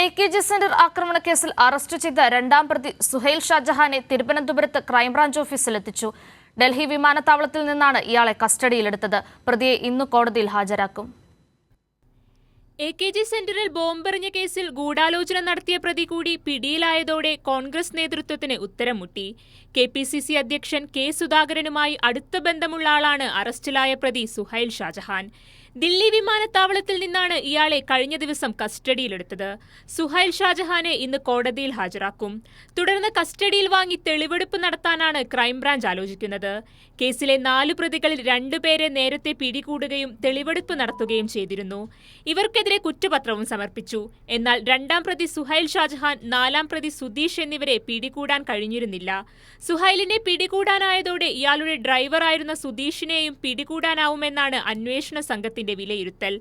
A K G centre ആക്രമണ കേസിൽ arrest ചെയ്ത രണ്ടാം പ്രതി സുഹൈൽ ഷാജഹാനെ തിരുവനന്തപുരത്ത് ക്രൈംബ്രാഞ്ച് ഓഫീസിലെത്തിച്ചു ഡൽഹി വിമാനത്താവളത്തിൽ നിന്നാണ് ഇയാളെ കസ്റ്റഡിയിലെടുത്തത്. പ്രതിയെ ഇന്ന് കോടതിയിൽ ഹാജരാക്കും. എ കെ ജി സെന്ററിൽ ബോംബെറിഞ്ഞ കേസിൽ ഗൂഢാലോചന നടത്തിയ പ്രതി കൂടി പിടിയിലായതോടെ കോൺഗ്രസ് നേതൃത്വത്തിന് ഉത്തരം മുട്ടി കെ പി സി സി അധ്യക്ഷൻ കെ സുധാകരനുമായി അടുത്ത ബന്ധമുള്ള ആളാണ് അറസ്റ്റിലായ പ്രതി സുഹൈൽ ഷാജഹാൻ. ദില്ലി വിമാനത്താവളത്തിൽ നിന്നാണ് ഇയാളെ കഴിഞ്ഞ ദിവസം കസ്റ്റഡിയിലെടുത്തത്. സുഹൈൽ ഷാജഹാനെ ഇന്ന് കോടതിയിൽ ഹാജരാക്കും. തുടർന്ന് കസ്റ്റഡിയിൽ വാങ്ങി തെളിവെടുപ്പ് നടത്താനാണ് ക്രൈംബ്രാഞ്ച് ആലോചിക്കുന്നത്. കേസിലെ നാലു പ്രതികളിൽ രണ്ടുപേരെ നേരത്തെ പിടികൂടുകയും തെളിവെടുപ്പ് നടത്തുകയും ചെയ്തിരുന്നു. ഇവർക്കെതിരെ കുറ്റപത്രവും സമർപ്പിച്ചു. എന്നാൽ രണ്ടാം പ്രതി സുഹൈൽ ഷാജഹാൻ നാലാം പ്രതി സുധീഷ് എന്നിവരെ പിടികൂടാൻ കഴിഞ്ഞിരുന്നില്ല. സുഹൈലിനെ പിടികൂടാനായതോടെ ഇയാളുടെ ഡ്രൈവറായിരുന്ന സുധീഷിനെയും പിടികൂടാനാവുമെന്നാണ് അന്വേഷണ സംഘത്തിന്റെ വിലയിരുത്തൽ.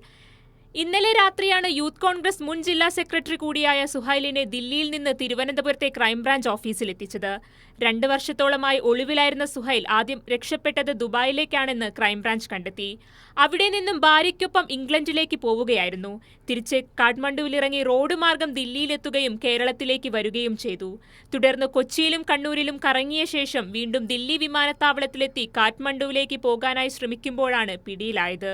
ഇന്നലെ രാത്രിയാണ് യൂത്ത് കോൺഗ്രസ് മുൻ ജില്ലാ സെക്രട്ടറി കൂടിയായ സുഹൈലിനെ ദില്ലിയിൽ നിന്ന് തിരുവനന്തപുരത്തെ ക്രൈംബ്രാഞ്ച് ഓഫീസിൽ എത്തിച്ചത് രണ്ട് വർഷത്തോളമായി ഒളിവിലായിരുന്ന സുഹൈൽ ആദ്യം രക്ഷപ്പെട്ടത് ദുബായിലേക്കാണെന്ന് ക്രൈംബ്രാഞ്ച് കണ്ടെത്തി. അവിടെ നിന്നും ഭാര്യയ്ക്കൊപ്പം ഇംഗ്ലണ്ടിലേക്ക് പോവുകയായിരുന്നു. തിരിച്ച് കാഠ്മണ്ഡുവിലിറങ്ങി റോഡ് മാർഗം ദില്ലിയിലെത്തുകയും കേരളത്തിലേക്ക് വരികയും ചെയ്തു. തുടർന്ന് കൊച്ചിയിലും കണ്ണൂരിലും കറങ്ങിയ ശേഷം വീണ്ടും ദില്ലി വിമാനത്താവളത്തിലെത്തി കാഠ്മണ്ഡുവിലേക്ക് പോകാനായി ശ്രമിക്കുമ്പോഴാണ് പിടിയിലായത്.